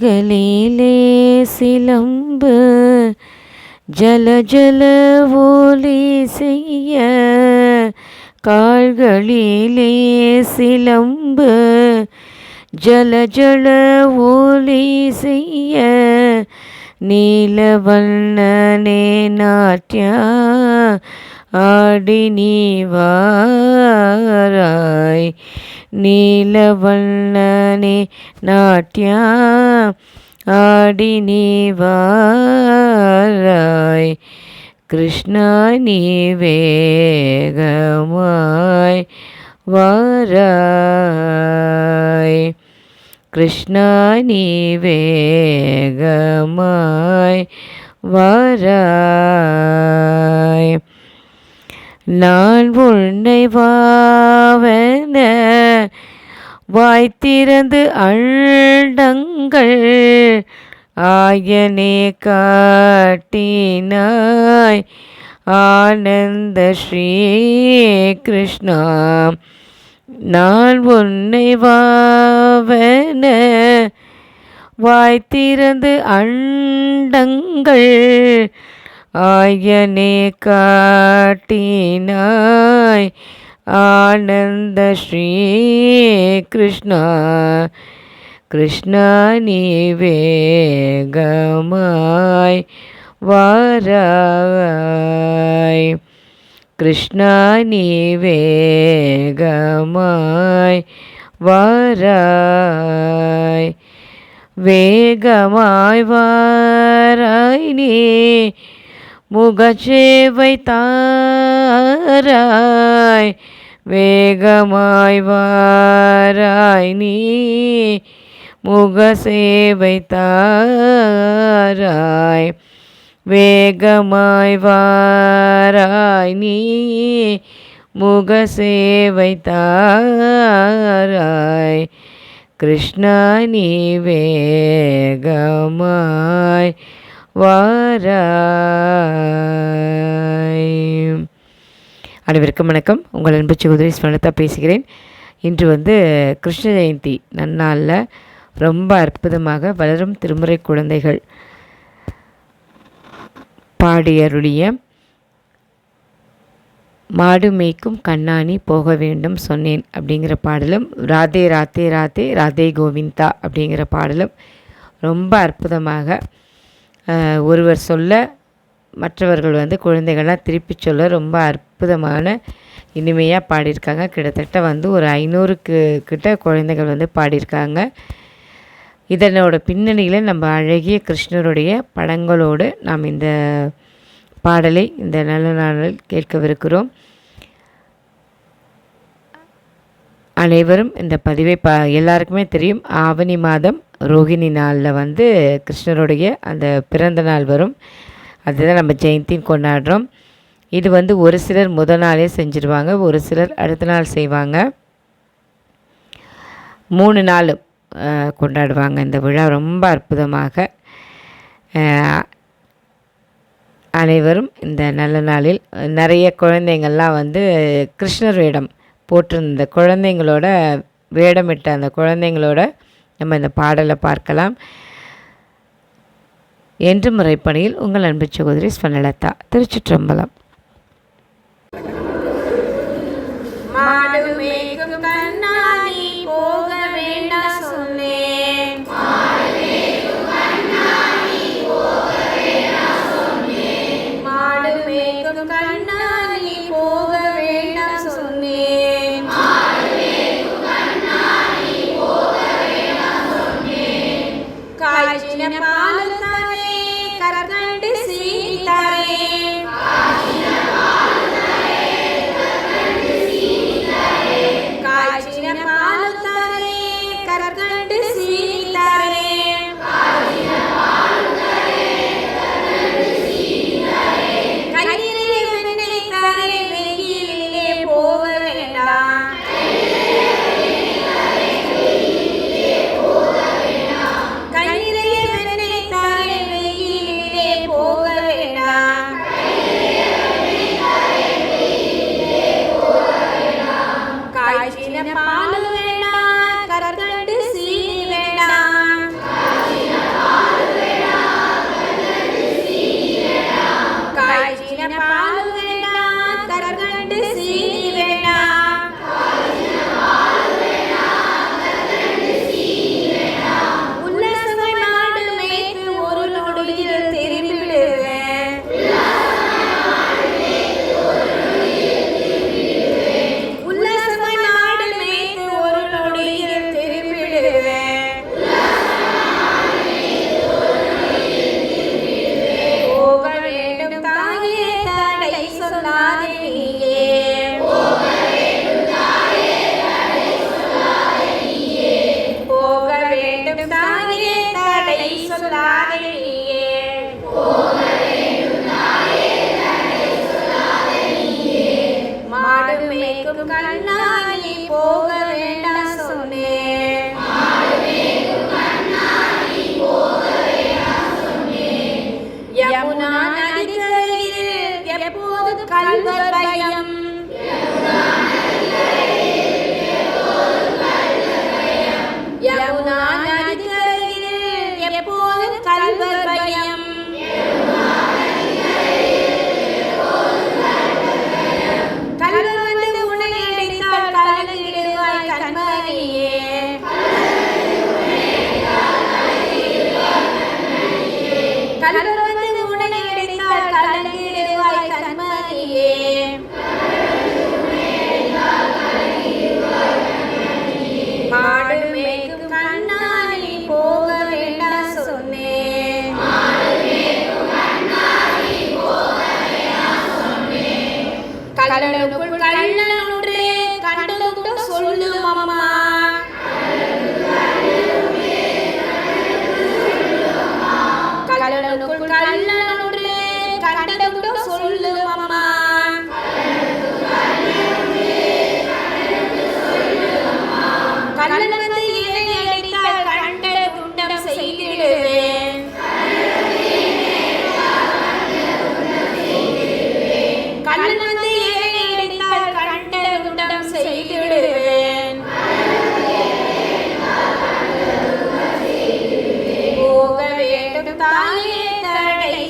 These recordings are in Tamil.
கால்களிலே சிலம்பு ஜல ஜல ஓலி செய்ய. கால்களிலே சிலம்பு ஜல ஜல ஓலி செய்ய. நீலவண்ணனே நாட்டியா ஆடி நீ வாராய் நீலவண்ணனே நாட்டியா ஆடி நீ வாராய் கிருஷ்ணா நீ வேகமாய் வாராய் கிருஷ்ணா நீ வேகமாய் வாராய் நான் உன்னை வாவன வாய்த்திறந்து அண்டங்கள் ஆயனே காட்டினாய். ஆனந்த ஸ்ரீ கிருஷ்ணா நான் உன்னை வாவன வாய்த்திறந்து அண்டங்கள் ஆயனே காட்டினாய். ஆனந்த ஸ்ரீ கிருஷ்ணா. கிருஷ்ணா நீ வேகமாய் வாராய். கிருஷ்ணா நீ வேகமாய் வாராய். வேகமாய் வாராய் நீ. முகச்சேவை தாராய் வேகமாய் வாராய் நீ முகசேவை தாராய் வேகமாய் வாராய் நீ முகசேவை தாராய் கிருஷ்ணா நீ வேகமாய் வாராய். அனைவருக்கும் வணக்கம். உங்கள் அன்பு சகோதரி ஸ்மரணத்தா பேசுகிறேன். இன்று வந்து கிருஷ்ண ஜெயந்தி நன்னாளில் ரொம்ப அற்புதமாக வளரும் திருமுறை குழந்தைகள் பாடியருளிய மாடு மேய்க்கும் கண்ணாணி போக வேண்டும் சொன்னேன் அப்படிங்கிற பாடலும் ராதே ராதே ராதே ராதே கோவிந்தா அப்படிங்கிற பாடலும் ரொம்ப அற்புதமாக ஒருவர் சொல்ல மற்றவர்கள் வந்து குழந்தைகள்லாம் திருப்பி சொல்ல ரொம்ப அற்புதமான இனிமையாக பாடியிருக்காங்க. கிட்டத்தட்ட வந்து ஒரு ஐநூறுக்கு கிட்ட குழந்தைகள் வந்து பாடியிருக்காங்க. இதனோட பின்னணியில் நம்ம அழகிய கிருஷ்ணருடைய படங்களோடு நாம் இந்த பாடலை இந்த நல்ல நாளில் கேட்கவிருக்கிறோம். அனைவரும் இந்த பதிவை பா எல்லாருக்குமே தெரியும். ஆவணி மாதம் ரோகிணி நாளில் வந்து கிருஷ்ணருடைய அந்த பிறந்த நாள் வரும். அதுதான் நம்ம ஜெயந்தின்னு கொண்டாடுறோம். இது வந்து ஒரு சிலர் முத நாளே செஞ்சுருவாங்க ஒரு சிலர் அடுத்த நாள் செய்வாங்க. மூணு நாள் கொண்டாடுவாங்க இந்த விழா. ரொம்ப அற்புதமாக அனைவரும் இந்த நல்ல நாளில் நிறைய குழந்தைங்கள்லாம் வந்து கிருஷ்ணர் வேடம் போட்டிருந்த குழந்தைங்களோட வேடமிட்ட அந்த குழந்தைங்களோட நம்ம இந்த பாடலை பார்க்கலாம். என்று முறைப்பணியில் உங்கள் அன்பு சகோதரி ஸ்வர்ணலதா திருச்சிற்றம்பலம்.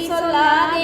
சொல்லாதே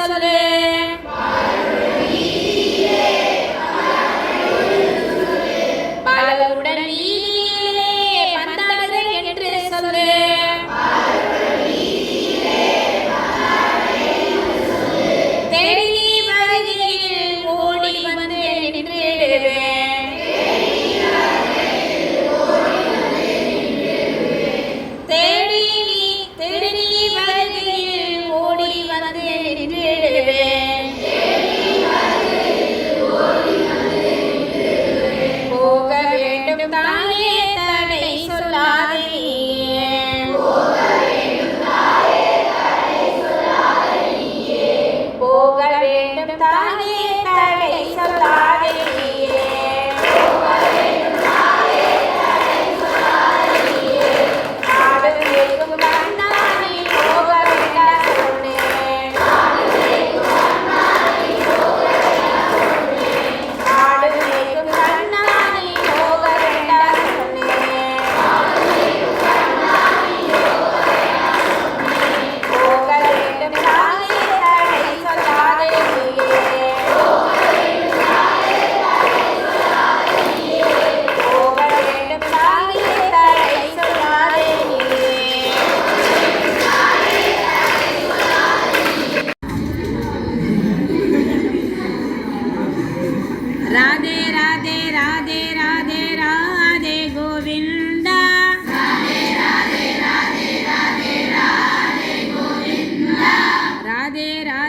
Jerusalem.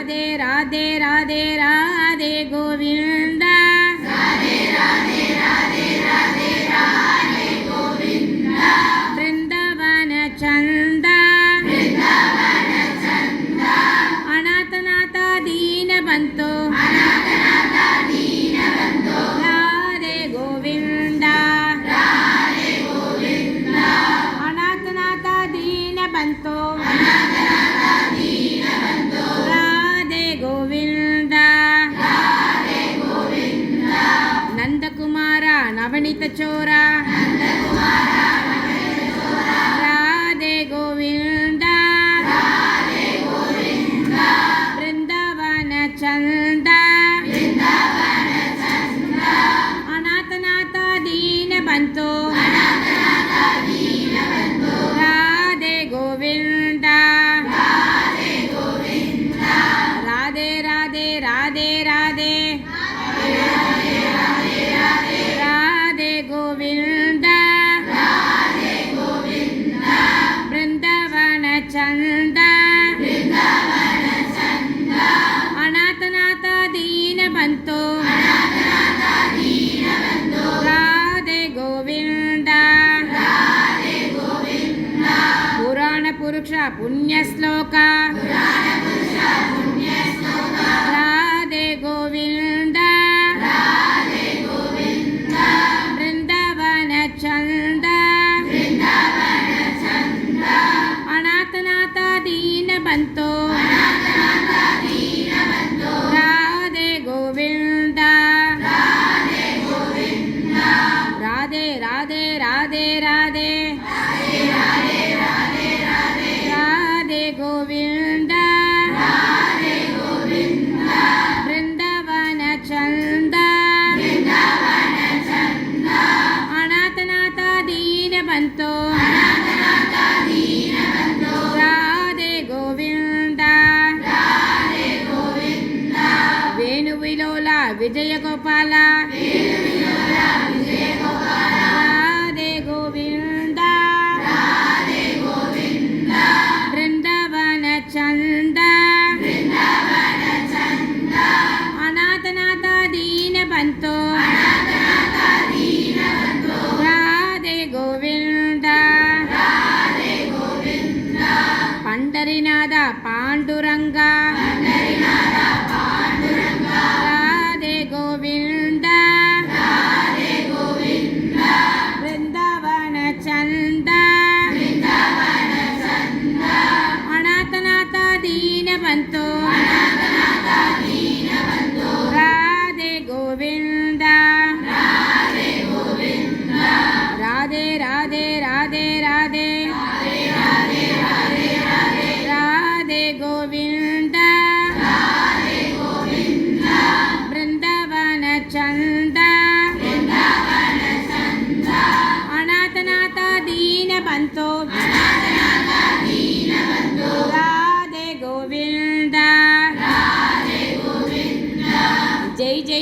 राधे राधे राधे राधे गोविन्द। नंदकुमारा नवनीत चोरा। नवनीतचोरा पुण्यश्लोक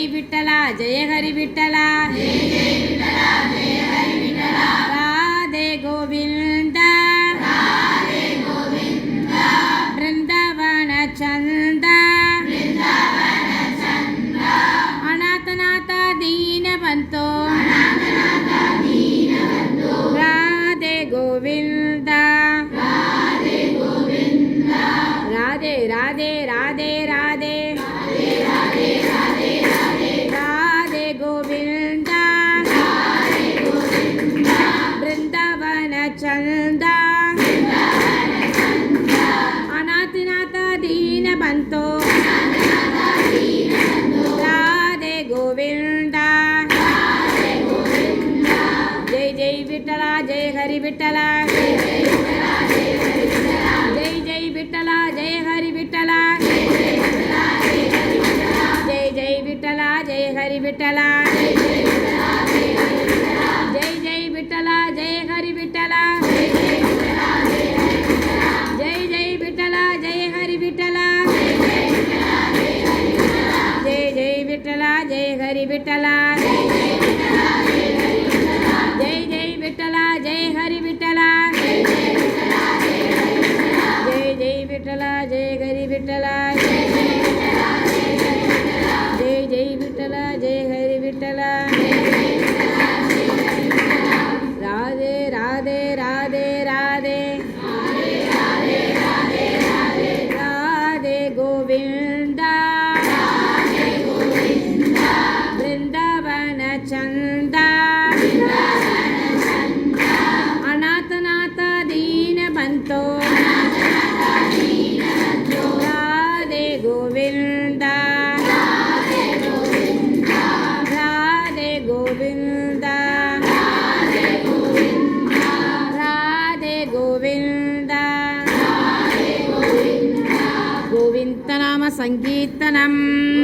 விட்டலா ஜெயஹரி விட்டலா போவேன் Namaste.